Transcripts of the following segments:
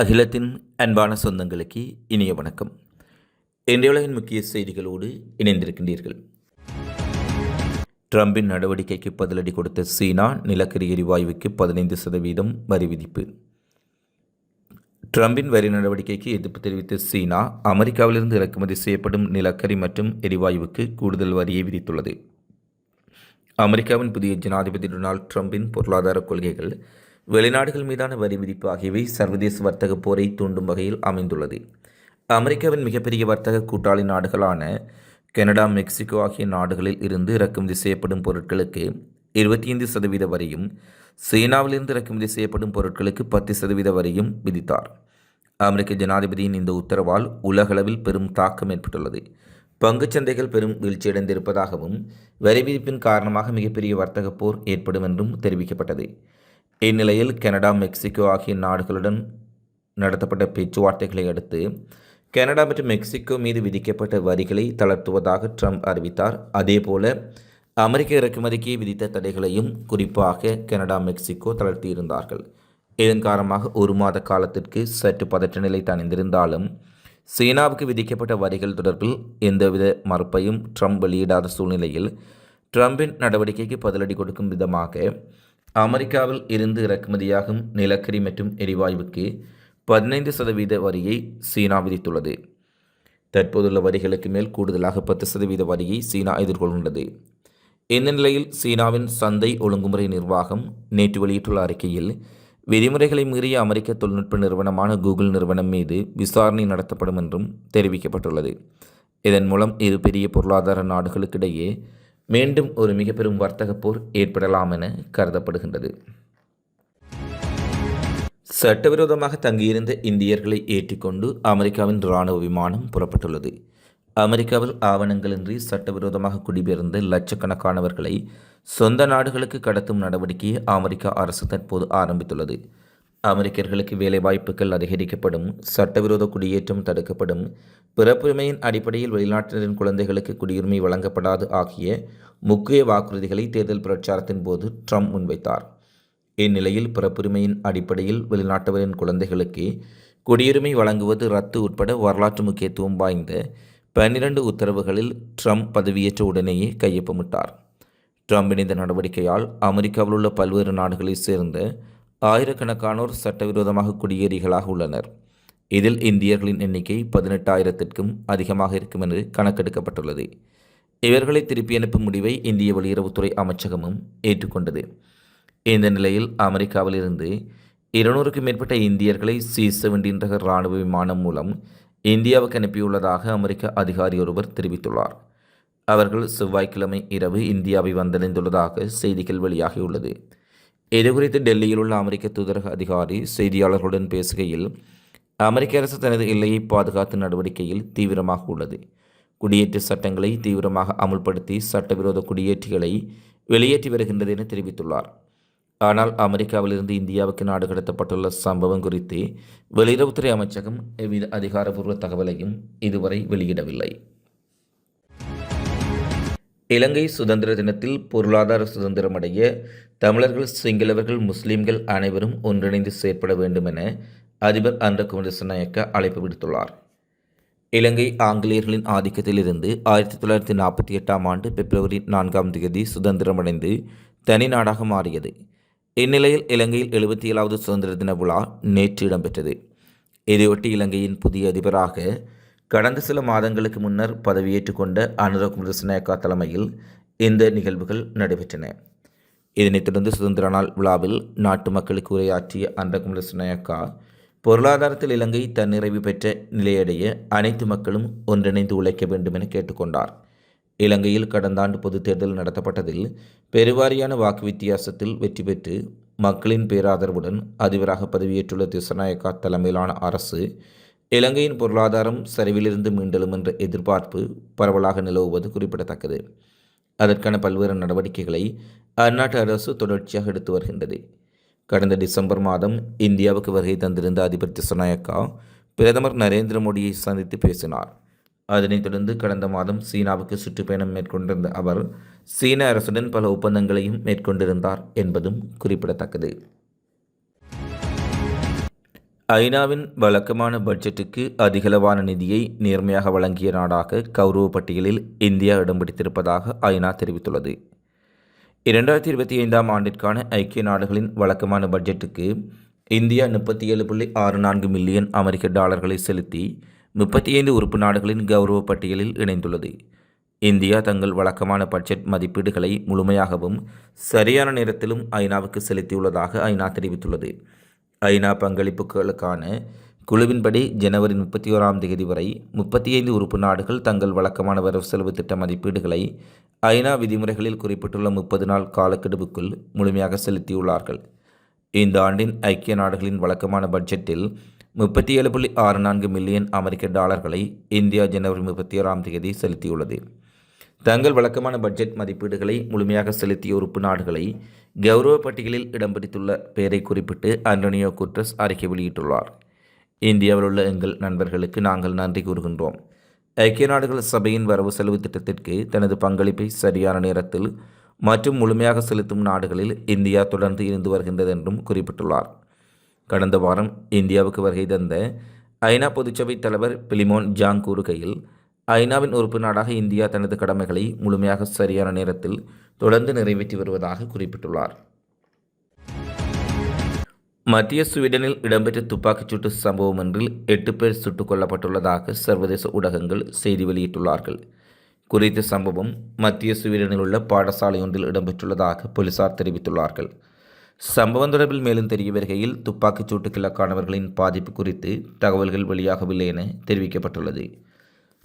அகிலத்தின் அன்பான சொந்தங்களுக்கு இனிய வணக்கம். இன்றைய உலகின் முக்கிய செய்திகளோடு இணைந்திருக்கின்றீர்கள். ட்ரம்பின் நடவடிக்கைக்கு பதிலடி கொடுத்த சீனா நிலக்கரி எரிவாயுவுக்கு பதினைந்து சதவீதம் வரி விதிப்பு. ட்ரம்பின் வரி நடவடிக்கைக்கு எதிர்ப்பு தெரிவித்த சீனா அமெரிக்காவிலிருந்து இறக்குமதி செய்யப்படும் நிலக்கரி மற்றும் எரிவாயுவுக்கு கூடுதல் வரியை விதித்துள்ளது. அமெரிக்காவின் புதிய ஜனாதிபதி டொனால்ட் ட்ரம்பின் பொருளாதார கொள்கைகள் வெளிநாடுகள் மீதான வரி விதிப்பு ஆகியவை சர்வதேச வர்த்தக போரை தூண்டும் வகையில் அமைந்துள்ளது. அமெரிக்காவின் மிகப்பெரிய வர்த்தக கூட்டாளி நாடுகளான கனடா மெக்சிகோ ஆகிய நாடுகளில் இருந்து இறக்குமதி செய்யப்படும் பொருட்களுக்கு இருபத்தி ஐந்து சதவீத வரியும் சீனாவிலிருந்து இறக்குமதி செய்யப்படும் பொருட்களுக்கு பத்து சதவீத வரியும் விதித்தார். அமெரிக்க ஜனாதிபதியின் இந்த உத்தரவால் உலகளவில் பெரும் தாக்கம் ஏற்பட்டுள்ளது. பங்குச் சந்தைகள் பெரும் வீழ்ச்சியடைந்திருப்பதாகவும் வரி விதிப்பின் காரணமாக மிகப்பெரிய வர்த்தக போர் ஏற்படும் என்றும் தெரிவிக்கப்பட்டது. இந்நிலையில் கனடா மெக்சிகோ ஆகிய நாடுகளுடன் நடத்தப்பட்ட பேச்சுவார்த்தைகளை அடுத்து கனடா மற்றும் மெக்சிகோ மீது விதிக்கப்பட்ட வரிகளை தளர்த்துவதாக ட்ரம்ப் அறிவித்தார். அதேபோல அமெரிக்க இறக்குமதிக்கு விதித்த தடைகளையும் குறிப்பாக கனடா மெக்சிகோ தளர்த்தியிருந்தார்கள். இதன் காரணமாக ஒரு மாத காலத்திற்கு சற்று பதற்ற நிலை தணிந்திருந்தாலும் சீனாவுக்கு விதிக்கப்பட்ட வரிகள் தொடர்பில் எந்தவித மறுப்பையும் ட்ரம்ப் வெளியிடாத சூழ்நிலையில் ட்ரம்பின் நடவடிக்கைக்கு பதிலடி கொடுக்கும் விதமாக அமெரிக்காவில் இருந்து இறக்குமதியாகும் நிலக்கரி மற்றும் எரிவாயுவுக்கு பதினைந்து சதவீத வரியை சீனா விதித்துள்ளது. தற்போதுள்ள வரிகளுக்கு மேல் கூடுதலாக பத்து சதவீத வரியை சீனா எதிர்கொள்கின்றது. இந்த நிலையில் சீனாவின் சந்தை ஒழுங்குமுறை நிர்வாகம் நேற்று வெளியிட்டுள்ள அறிக்கையில் விதிமுறைகளை மீறிய அமெரிக்க தொழில்நுட்ப நிறுவனமான கூகுள் நிறுவனம் மீது விசாரணை நடத்தப்படும் என்றும் தெரிவிக்கப்பட்டுள்ளது. இதன் மூலம் இரு பெரிய பொருளாதார நாடுகளுக்கிடையே மீண்டும் ஒரு மிக பெரும் வர்த்தக போர் ஏற்படலாம் என கருதப்படுகின்றது. சட்டவிரோதமாக தங்கியிருந்த இந்தியர்களை ஏற்றிக்கொண்டு அமெரிக்காவின் இராணுவ விமானம் புறப்பட்டுள்ளது. அமெரிக்காவில் ஆவணங்களின்றி சட்டவிரோதமாக குடிபெயர்ந்த லட்சக்கணக்கானவர்களை சொந்த நாடுகளுக்கு கடத்தும் நடவடிக்கையை அமெரிக்கா அரசு தற்போது ஆரம்பித்துள்ளது. அமெரிக்கர்களுக்கு வேலைவாய்ப்புகள் அதிகரிக்கப்படும் சட்டவிரோத குடியேற்றம் தடுக்கப்படும் பிறப்புரிமையின் அடிப்படையில் வெளிநாட்டினரின் குழந்தைகளுக்கு குடியுரிமை வழங்கப்படாது ஆகிய முக்கிய வாக்குறுதிகளை தேர்தல் பிரச்சாரத்தின் போது ட்ரம்ப் முன்வைத்தார். இந்நிலையில் பிறப்புரிமையின் அடிப்படையில் வெளிநாட்டவரின் குழந்தைகளுக்கு குடியுரிமை வழங்குவது ரத்து உட்பட வரலாற்று முக்கியத்துவம் வாய்ந்த பன்னிரண்டு உத்தரவுகளில் ட்ரம்ப் பதவியேற்ற உடனேயே கையொப்பமிட்டார். ட்ரம்பின் இந்த நடவடிக்கையால் அமெரிக்காவில் உள்ள பல்வேறு நாடுகளைச் சேர்ந்த ஆயிரக்கணக்கானோர் சட்டவிரோதமாக குடியேறிகளாக உள்ளனர். இதில் இந்தியர்களின் எண்ணிக்கை பதினெட்டாயிரத்திற்கும் அதிகமாக இருக்கும் என்று கணக்கெடுக்கப்பட்டுள்ளது. இவர்களை திருப்பி அனுப்பும் முடிவை இந்திய வெளியுறவுத்துறை அமைச்சகமும் ஏற்றுக்கொண்டது. இந்த நிலையில் அமெரிக்காவிலிருந்து இருநூறுக்கும் மேற்பட்ட இந்தியர்களை சி செவன்டீன் ரக இராணுவ விமானம் மூலம் இந்தியாவுக்கு அனுப்பியுள்ளதாக அமெரிக்க அதிகாரி ஒருவர் தெரிவித்துள்ளார். அவர்கள் செவ்வாய்க்கிழமை இரவு இந்தியாவை வந்தடைந்துள்ளதாக செய்திகள் வெளியாகியுள்ளது. இதுகுறித்து டெல்லியில் உள்ள அமெரிக்க தூதரக அதிகாரி செய்தியாளர்களுடன் பேசுகையில் அமெரிக்க அரசு தனது எல்லையை பாதுகாத்து நடவடிக்கையில் தீவிரமாக உள்ளது. குடியேற்ற சட்டங்களை தீவிரமாக அமுல்படுத்தி சட்டவிரோத குடியேற்றிகளை வெளியேற்றி வருகின்றது என தெரிவித்துள்ளார். ஆனால் அமெரிக்காவிலிருந்து இந்தியாவுக்கு நாடு கடத்தப்பட்டுள்ள சம்பவம் குறித்து வெளியுறவுத்துறை அமைச்சகம் எவ்வித அதிகாரபூர்வ தகவலையும் இதுவரை வெளியிடவில்லை. இலங்கை சுதந்திர தினத்தில் பொருளாதார சுதந்திரமடைய தமிழர்கள் சிங்களவர்கள் முஸ்லிம்கள் அனைவரும் ஒன்றிணைந்து செயற்பட வேண்டும் என அதிபர் அன்ற குமரசநாயக்க அழைப்பு விடுத்துள்ளார். இலங்கை ஆங்கிலேயர்களின் ஆதிக்கத்திலிருந்து ஆயிரத்தி தொள்ளாயிரத்தி நாற்பத்தி எட்டாம் ஆண்டு பிப்ரவரி நான்காம் தேதி சுதந்திரமடைந்து தனி நாடாக மாறியது. இந்நிலையில் இலங்கையில் எழுபத்தி ஏழாவது சுதந்திர தின விழா நேற்று இடம்பெற்றது. இதையொட்டி இலங்கையின் புதிய அதிபராக கடந்த சில மாதங்களுக்கு முன்னர் பதவியேற்றுக் கொண்ட அனுரகுமார தலைமையில் இந்த நிகழ்வுகள் நடைபெற்றன. இதனைத் தொடர்ந்து சுதந்திர நாள் விழாவில் நாட்டு மக்களுக்கு உரையாற்றிய அன்றகுமார நாயக்கா பொருளாதாரத்தில் இலங்கை தன்னிறைவு பெற்ற நிலையடைய அனைத்து மக்களும் ஒன்றிணைந்து உழைக்க வேண்டும் என கேட்டுக்கொண்டார். இலங்கையில் கடந்த ஆண்டு பொதுத் தேர்தல் நடத்தப்பட்டதில் பெருவாரியான வாக்கு வித்தியாசத்தில் வெற்றி பெற்று மக்களின் பேராதரவுடன் அதிபராக பதவியேற்றுள்ள திசநாயக்கா தலைமையிலான அரசு இலங்கையின் பொருளாதாரம் சரிவிலிருந்து மீண்டலும் என்ற எதிர்பார்ப்பு பரவலாக நிலவுவது குறிப்பிடத்தக்கது. அதற்கான பல்வேறு நடவடிக்கைகளை அந்நாட்டு அரசு தொடர்ச்சியாக எடுத்து வருகின்றது. கடந்த டிசம்பர் மாதம் இந்தியாவுக்கு வருகை தந்திருந்த அதிபர் திசநாயக்கா பிரதமர் நரேந்திர மோடியை சந்தித்து பேசினார். அதனைத் தொடர்ந்து கடந்த மாதம் சீனாவுக்கு சுற்றுப்பயணம் மேற்கொண்டிருந்த அவர் சீன அரசுடன் பல ஒப்பந்தங்களையும் மேற்கொண்டிருந்தார் என்பதும் குறிப்பிடத்தக்கது. ஐநாவின் வழக்கமான பட்ஜெட்டுக்கு அதிகளவான நிதியை நேர்மையாக வழங்கிய நாடாக கௌரவ பட்டியலில் இந்தியா இடம் பிடித்திருப்பதாக ஐநா தெரிவித்துள்ளது. இரண்டாயிரத்தி இருபத்தி ஐந்தாம் ஆண்டிற்கான ஐக்கிய நாடுகளின் வழக்கமான பட்ஜெட்டுக்கு இந்தியா முப்பத்தி ஏழு புள்ளி ஆறு நான்கு மில்லியன் அமெரிக்க டாலர்களை செலுத்தி முப்பத்தி ஐந்து உறுப்பு நாடுகளின் கௌரவ பட்டியலில் இணைந்துள்ளது. இந்தியா தங்கள் வழக்கமான பட்ஜெட் மதிப்பீடுகளை முழுமையாகவும் சரியான நேரத்திலும் ஐநாவுக்கு செலுத்தியுள்ளதாக ஐநா தெரிவித்துள்ளது. ஐநா பங்களிப்புகளுக்கான குழுவின்படி ஜனவரி முப்பத்தி ஓராம் தேதி வரை முப்பத்தி ஐந்து உறுப்பு நாடுகள் தங்கள் வழக்கமான வரவு செலவு திட்ட மதிப்பீடுகளை ஐநா விதிமுறைகளில் குறிப்பிட்டுள்ள முப்பது நாள் காலக்கெடுவுக்குள் முழுமையாக செலுத்தியுள்ளார்கள். இந்த ஆண்டின் ஐக்கிய நாடுகளின் வழக்கமான பட்ஜெட்டில் முப்பத்தி ஏழு புள்ளி ஆறு நான்கு மில்லியன் அமெரிக்க டாலர்களை இந்தியா ஜனவரி முப்பத்தி ஓராம் தேதி செலுத்தியுள்ளது. தங்கள் வழக்கமான பட்ஜெட் மதிப்பீடுகளை முழுமையாக செலுத்திய உறுப்பு நாடுகளை கௌரவ பட்டியலில் இடம் பிடித்துள்ள பெயரை குறிப்பிட்டு அண்டோனியோ குட்ரஸ் அறிக்கை வெளியிட்டுள்ளார். இந்தியாவில் உள்ள எங்கள் நண்பர்களுக்கு நாங்கள் நன்றி கூறுகின்றோம். ஐக்கிய நாடுகள் சபையின் வரவு செலவு திட்டத்திற்கு தனது பங்களிப்பை சரியான நேரத்தில் மற்றும் முழுமையாக செலுத்தும் நாடுகளில் இந்தியா தொடர்ந்து இருந்து வருகின்றது என்றும் குறிப்பிட்டுள்ளார். கடந்த வாரம் இந்தியாவுக்கு வருகை தந்த ஐநா பொதுச்சபை தலைவர் பிலிமோன் ஜாங் கூறுகையில் ஐநாவின் உறுப்பு நாடாக இந்தியா தனது கடமைகளை முழுமையாக சரியான நேரத்தில் தொடர்ந்து நிறைவேற்றி வருவதாக குறிப்பிட்டுள்ளார். மத்திய ஸ்வீடனில் இடம்பெற்ற துப்பாக்கிச்சூட்டு சம்பவம் ஒன்றில் எட்டு பேர் சுட்டுக் கொல்லப்பட்டுள்ளதாக சர்வதேச ஊடகங்கள் செய்தி வெளியிட்டுள்ளார்கள். குறித்த சம்பவம் மத்திய ஸ்வீடனில் உள்ள பாடசாலை ஒன்றில் இடம்பெற்றுள்ளதாக போலீசார் தெரிவித்துள்ளார்கள். சம்பவம் தொடர்பில் மேலும் தெரிய வருகையில் துப்பாக்கிச் சூட்டுக்கு இலக்கானவர்களின் பாதிப்பு குறித்து தகவல்கள் வெளியாகவில்லை என தெரிவிக்கப்பட்டுள்ளது.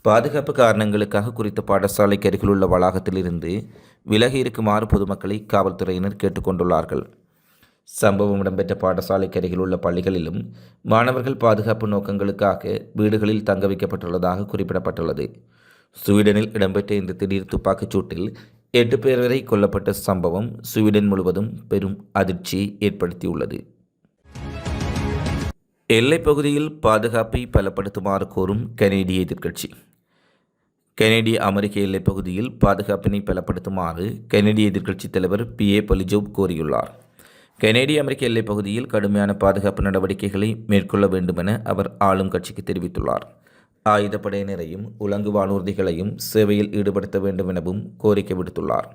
பாதுகாப்பு காரணங்களுக்காக குறித்த பாடசாலைக்கு அருகிலுள்ள வளாகத்திலிருந்து விலகி இருக்குமாறு பொதுமக்களை காவல்துறையினர் கேட்டுக்கொண்டுள்ளார்கள். சம்பவம் இடம்பெற்ற பாடசாலைக்கு அருகிலுள்ள பள்ளிகளிலும் மாணவர்கள் பாதுகாப்பு நோக்கங்களுக்காக வீடுகளில் தங்க வைக்கப்பட்டுள்ளதாக குறிப்பிடப்பட்டுள்ளது. ஸ்வீடனில் இடம்பெற்ற இந்த திடீர் துப்பாக்கிச் சூட்டில் எட்டு பேர் வரை கொல்லப்பட்ட சம்பவம் ஸ்வீடன் முழுவதும் பெரும் அதிர்ச்சியை ஏற்படுத்தியுள்ளது. எல்லைப் பகுதியில் பாதுகாப்பை பலப்படுத்துமாறு கோரும் கனேடிய எதிர்க்கட்சி. கெனடிய அமெரிக்க எல்லைப் பகுதியில் பாதுகாப்பினை பலப்படுத்துமாறு கெனடிய எதிர்க்கட்சித் தலைவர் பி. ஏ. பலிஜோப் கோரியுள்ளார். கெனடிய அமெரிக்க எல்லைப் பகுதியில் கடுமையான பாதுகாப்பு நடவடிக்கைகளை மேற்கொள்ள வேண்டுமென அவர் ஆளும் கட்சிக்கு தெரிவித்துள்ளார். ஆயுதப்படையினரையும் உலங்கு வானூர்திகளையும் சேவையில் ஈடுபடுத்த வேண்டும் எனவும் கோரிக்கை விடுத்துள்ளார்.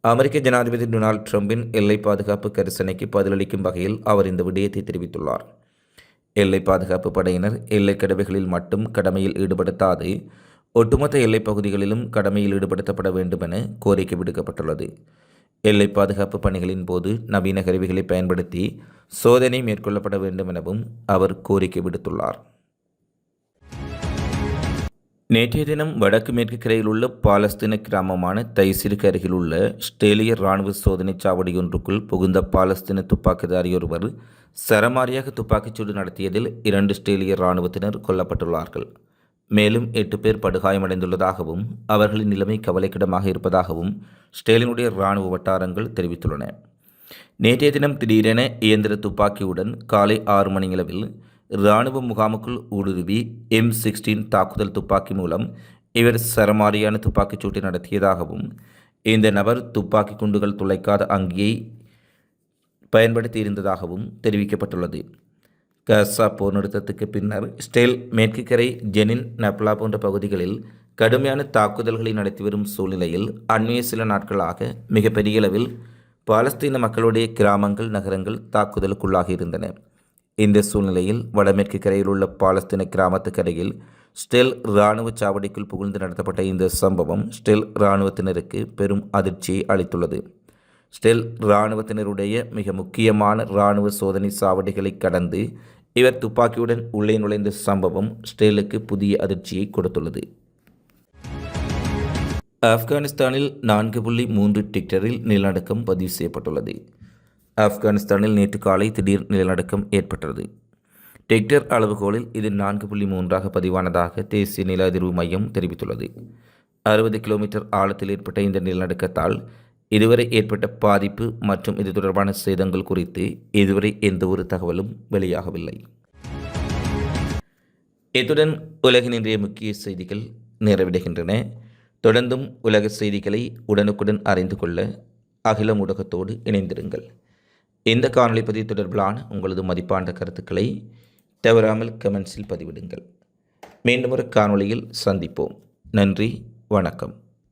அமெரிக்க ஜனாதிபதி டொனால்ட் ட்ரம்பின் எல்லை பாதுகாப்பு கரிசனைக்கு பதிலளிக்கும் வகையில் அவர் இந்த விடயத்தை தெரிவித்துள்ளார். எல்லை பாதுகாப்பு படையினர் எல்லை கடவைகளில் மட்டும் கடமையில் ஈடுபடுத்தாது ஒட்டுமொத்த எல்லைப் பகுதிகளிலும் கடமையில் ஈடுபடுத்தப்பட வேண்டும் என கோரிக்கை விடுக்கப்பட்டுள்ளது. எல்லை பாதுகாப்பு பணிகளின் போது நவீன கருவிகளை பயன்படுத்தி சோதனை மேற்கொள்ளப்பட வேண்டும் எனவும் அவர் கோரிக்கை விடுத்துள்ளார். நேற்றைய தினம் வடக்கு மேற்கு கரையில் உள்ள பாலஸ்தீன கிராமமான தைசிற்கு அருகில் உள்ள ஸ்டேலிய இராணுவ சோதனைச் சாவடி ஒன்றுக்குள் புகுந்த பாலஸ்தீன துப்பாக்கிதாரி ஒருவர் சரமாரியாக துப்பாக்கிச்சூடு நடத்தியதில் இரண்டு ஸ்டேலிய இராணுவத்தினர் கொல்லப்பட்டுள்ளார்கள். மேலும் எட்டு பேர் படுகாயமடைந்துள்ளதாகவும் அவர்களின் நிலைமை கவலைக்கிடமாக இருப்பதாகவும் ஸ்டேலினுடைய இராணுவ வட்டாரங்கள் தெரிவித்துள்ளன. நேற்றைய தினம் திடீரென இயந்திர துப்பாக்கியுடன் காலை ஆறு மணியளவில் இராணுவ முகாமுக்குள் ஊடுருவி எம் சிக்ஸ்டீன் தாக்குதல் துப்பாக்கி மூலம் இவர் சரமாரியான துப்பாக்கிச் சூட்டை நடத்தியதாகவும் இந்த நபர் துப்பாக்கி குண்டுகள் துளைக்காத அங்கியை பயன்படுத்தி இருந்ததாகவும் தெரிவிக்கப்பட்டுள்ளது. காசா போர் நிறுத்தத்துக்கு பின்னர் ஸ்டெல் மேற்கு கரை ஜெனின் நப்லா போன்ற பகுதிகளில் கடுமையான தாக்குதல்களை நடத்தி வரும் சூழ்நிலையில் அண்மைய சில நாட்களாக மிகப்பெரிய அளவில் பாலஸ்தீன மக்களுடைய கிராமங்கள் நகரங்கள் தாக்குதலுக்குள்ளாகி இருந்தன. இந்த சூழ்நிலையில் வடமேற்கு கரையில் உள்ள பாலஸ்தீன கிராமத்துக்கு அருகில் ஸ்டெல் இராணுவ சாவடிக்குள் புகுந்து நடத்தப்பட்ட இந்த சம்பவம் ஸ்டெல் இராணுவத்தினருக்கு பெரும் அதிர்ச்சியை அளித்துள்ளது. ஸ்டெல் இராணுவத்தினருடைய மிக முக்கியமான இராணுவ சோதனை சாவடிகளை கடந்து இவர் துப்பாக்கியுடன் உள்ளே நுழைந்த சம்பவம் ஸ்டேலுக்கு புதிய அதிர்ச்சியை கொடுத்துள்ளது. ஆப்கானிஸ்தானில் நான்கு புள்ளி மூன்று டிக்டரில் நிலநடுக்கம் பதிவு செய்யப்பட்டுள்ளது. ஆப்கானிஸ்தானில் நேற்று காலை திடீர் நிலநடுக்கம் ஏற்பட்டது. டிக்டர் அளவுகோலில் இது நான்கு புள்ளி மூன்றாக பதிவானதாக தேசிய நில அதிர்வு மையம் தெரிவித்துள்ளது. அறுபது கிலோமீட்டர் ஆழத்தில் ஏற்பட்ட இந்த நிலநடுக்கத்தால் இதுவரை ஏற்பட்ட பாதிப்பு மற்றும் இது தொடர்பான சேதங்கள் குறித்து இதுவரை எந்த ஒரு தகவலும் வெளியாகவில்லை. இத்துடன் உலகின் இன்றைய முக்கிய செய்திகள் நிறைவடைகின்றன. தொடர்ந்தும் உலக செய்திகளை உடனுக்குடன் அறிந்து கொள்ள அகில ஊடகத்தோடு இணைந்திருங்கள். இந்த காணொலி பதிவு தொடர்பிலான உங்களது மதிப்பான கருத்துக்களை தவறாமல் கமெண்ட்ஸில் பதிவிடுங்கள். மீண்டும் ஒரு காணொளியில் சந்திப்போம். நன்றி வணக்கம்.